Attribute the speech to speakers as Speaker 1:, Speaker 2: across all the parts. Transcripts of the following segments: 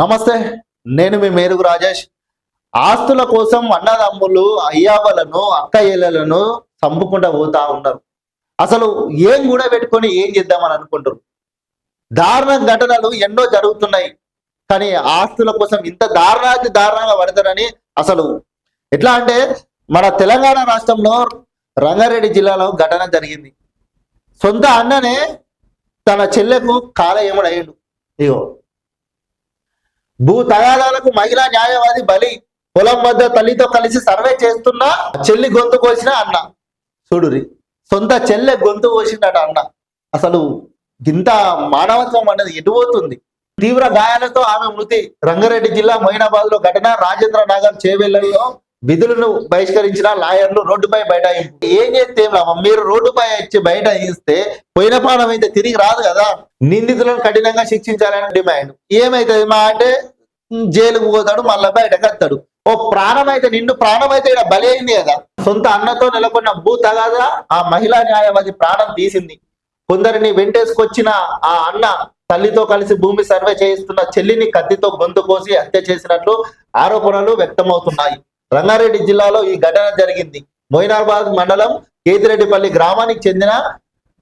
Speaker 1: నమస్తే నేను మీ మేరుగు రాజేష్. ఆస్తుల కోసం అన్నదమ్ములు అయ్యావలను అక్కయ్యలను చంపుకుంటూ పోతా ఉన్నారు. అసలు ఏం కూడా పెట్టుకొని ఏం చేద్దామని అనుకుంటారు దారుణ ఘటనలు ఎన్నో జరుగుతున్నాయి కానీ ఆస్తుల కోసం ఇంత దారుణాతి దారుణంగా పడతారని అసలు ఎట్లా అంటే మన తెలంగాణ రాష్ట్రంలో రంగారెడ్డి జిల్లాలో ఘటన జరిగింది. సొంత అన్ననే తన చెల్లెకు కాలయముడు అయ్యాడు. ఇగో భూ తగాదాలకు మహిళా న్యాయవాది బలి పొలం వద్ద తల్లితో కలిసి సర్వే చేస్తున్న చెల్లి గొంతు కోసిన అన్న. చూడురి సొంత చెల్లె గొంతు కోసిందట అన్న. అసలు ఇంత మానవత్వం అనేది ఎటుపోతుంది తీవ్ర గాయాలతో ఆమె మృతి. రంగారెడ్డి జిల్లా మొయినాబాద్లో ఘటన. రాజేంద్ర నగర్ చేవెళ్ళలో విధులను బహిష్కరించిన లాయర్లు రోడ్డుపై బైఠాయింపు. ఏం చేస్తే ఏం లాభం? మీరు రోడ్డుపై వచ్చి బయట ఇస్తే పోయిన ప్రాణం అయితే తిరిగి రాదు కదా. నిందితులను కఠినంగా శిక్షించాలని డిమాండ్. ఏమైతుంది మా అంటే జైలుకు పోతాడు మళ్ళీ బయటకు వస్తాడు. ఓ ప్రాణం అయితే నిండు ప్రాణం అయితే ఇక్కడ బలి అయింది కదా. సొంత అన్నతో నెలకొన్న భూ తగాదా ఆ మహిళా న్యాయవాది ప్రాణం తీసింది. కొందరిని వెంటేసుకొచ్చిన ఆ అన్న తల్లితో కలిసి భూమి సర్వే చేయిస్తున్న చెల్లిని కత్తితో గొంతు కోసి హత్య చేసినట్లు ఆరోపణలు వ్యక్తమవుతున్నాయి. రంగారెడ్డి జిల్లాలో ఈ ఘటన జరిగింది. మొయినాబాద్ మండలం కేతిరెడ్డిపల్లి గ్రామానికి చెందిన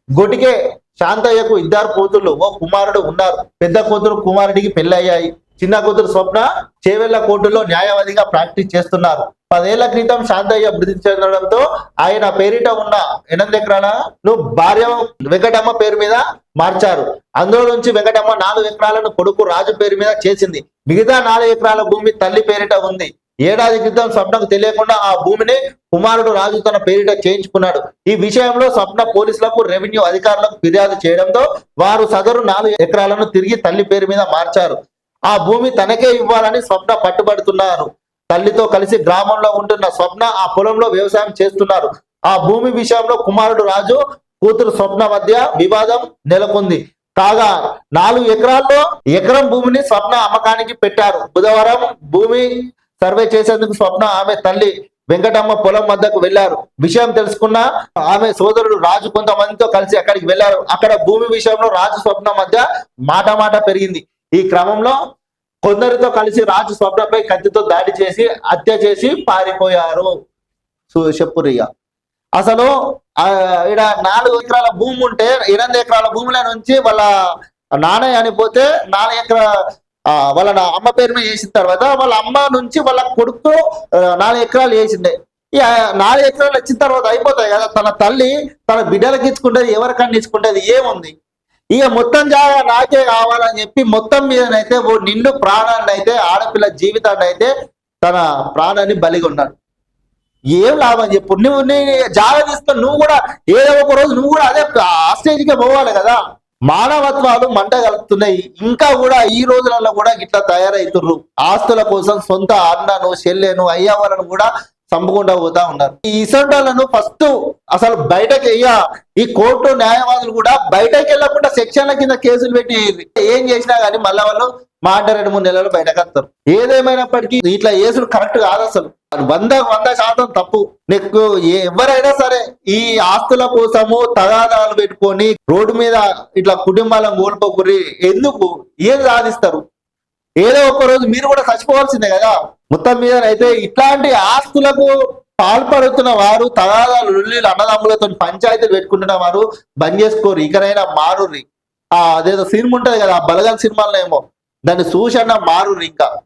Speaker 1: గొటికే శాంతయ్యకు ఇద్దరు కూతుర్లు ఓ కుమారుడు ఉన్నారు. పెద్ద కూతురు కుమారుడికి పెళ్ళయ్యాయి. చిన్న కూతురు స్వప్న చేవెళ్ళ కోర్టులో న్యాయవాదిగా ప్రాక్టీస్ చేస్తున్నారు. పదేళ్ళ క్రితం శాంతయ్య మృతి చెందడంతో ఆయన పేరిట ఉన్న ఎనిమిది ఎకరాలను భార్య వెంకటమ్మ పేరు మీద మార్చారు. అందులో నుంచి వెంకటమ్మ నాలుగు ఎకరాలను కొడుకు రాజు పేరు మీద చేసింది. మిగతా నాలుగు ఎకరాల భూమి తల్లి పేరిట ఉంది. ఏడాది క్రితం స్వప్నకు తెలియకుండా ఆ భూమిని కుమారుడు రాజు తన పేరిట చేయించుకున్నాడు. ఈ విషయంలో స్వప్న పోలీసులకు రెవెన్యూ అధికారులకు ఫిర్యాదు చేయడంతో వారు సదరు నాలుగు ఎకరాలను తిరిగి తల్లి పేరు మీద మార్చారు. ఆ భూమి తనకే ఇవ్వాలని స్వప్న పట్టుబడుతున్నారు. తల్లితో కలిసి గ్రామంలో ఉంటున్న స్వప్న ఆ పొలంలో వ్యవసాయం చేస్తున్నారు. ఆ భూమి విషయంలో కుమారుడు రాజు కూతురు స్వప్న మధ్య వివాదం నెలకొంది. కాగా నాలుగు ఎకరాల్లో ఎకరం భూమిని స్వప్న అమ్మకానికి పెట్టారు. బుధవారం భూమి సర్వే చేసేందుకు స్వప్న ఆమె తల్లి వెంకటమ్మ పొలం వద్దకు వెళ్ళారు విషయం తెలుసుకున్న ఆమె సోదరుడు రాజు కొంతమందితో కలిసి అక్కడికి వెళ్ళారు అక్కడ భూమి విషయంలో రాజు స్వప్న మధ్య మాట మాట పెరిగింది. ఈ క్రమంలో కొందరితో కలిసి రాజు స్వప్నపై కత్తితో దాడి చేసి హత్య చేసి పారిపోయారు. సు- చెప్పురిగా అసలు ఇక్కడ ఈడ నాలుగు ఎకరాల భూమి ఉంటే ఎనిమిది ఎకరాల భూమిలో నుంచి వాళ్ళ నాన్నయ్య అనిపోతే నాలుగు ఎకరా వాళ్ళ నా- అమ్మ పేరు మీద వేసిన తర్వాత వాళ్ళ అమ్మ నుంచి వాళ్ళ కొడుకు నాలుగు ఎకరాలు వేసిండే. ఇక నాలుగు ఎకరాలు వచ్చిన తర్వాత అయిపోతాయి కదా తన తల్లి తన బిడ్డలకి ఇచ్చుకుంటది ఎవరికన్నా ఇచ్చుకుంటది ఏముంది? ఇక మొత్తం జాగా నాకే కావాలని చెప్పి మొత్తం మీదనైతే ఓ నిండు ప్రాణాన్ని అయితే ఆడపిల్ల జీవితాన్ని అయితే తన ప్రాణాన్ని బలిగొన్నాడు ఏం లాభం చెప్పు? నువ్వు నీ జాగా తీసుకొని నువ్వు కూడా ఏదో ఒక రోజు నువ్వు కూడా అదే ఆ స్టేజ్కే పోవాలి కదా. మానవత్వాలు మంట కలుపుతున్నాయి. ఇంకా కూడా ఈ రోజులలో కూడా ఇట్లా తయారవుతుర్రు ఆస్తుల కోసం సొంత అన్నను చెల్లెను అయ్యవాళ్ళను కూడా చంపకుండా పోతా ఉన్నారు. ఈ ఇసంటాలను ఫస్ట్ అసలు బయటకు వెయ్య ఈ కోర్టు న్యాయవాదులు కూడా బయటకు వెళ్ళకుండా సెక్షన్ల కింద కేసులు పెట్టి ఏం చేసినా గానీ మళ్ళీ వాళ్ళు మాట రెండు మూడు నెలలు బయటకు వస్తారు. ఏదేమైనప్పటికీ ఇట్లా కేసులు కరెక్ట్ కాదు అసలు. వంద వంద శాతం తప్పు. నీకు ఎవరైనా సరే ఈ ఆస్తుల కోసము తగాదాలు పెట్టుకొని రోడ్డు మీద ఇట్లా కుటుంబాలను కోల్పోకురి ఎందుకు? ఏం సాధిస్తారు? ఏదో ఒక రోజు మీరు కూడా చచ్చిపోవాల్సిందే కదా. మొత్తం మీద అయితే ఇట్లాంటి ఆస్తులకు పాల్పడుతున్న వారు తగాదాలు రుల్లీలు అన్నదమ్ములతో పంచాయతీలు పెట్టుకుంటున్న వారు బంద్ చేసుకోరు. ఇకనైనా మారుర్రి. ఆ అదేదో సినిమా ఉంటది కదా బలగన్ బలగల్ సినిమాలో ఏమో. దాన్ని చూసన్నా మారుర్రి ఇంకా.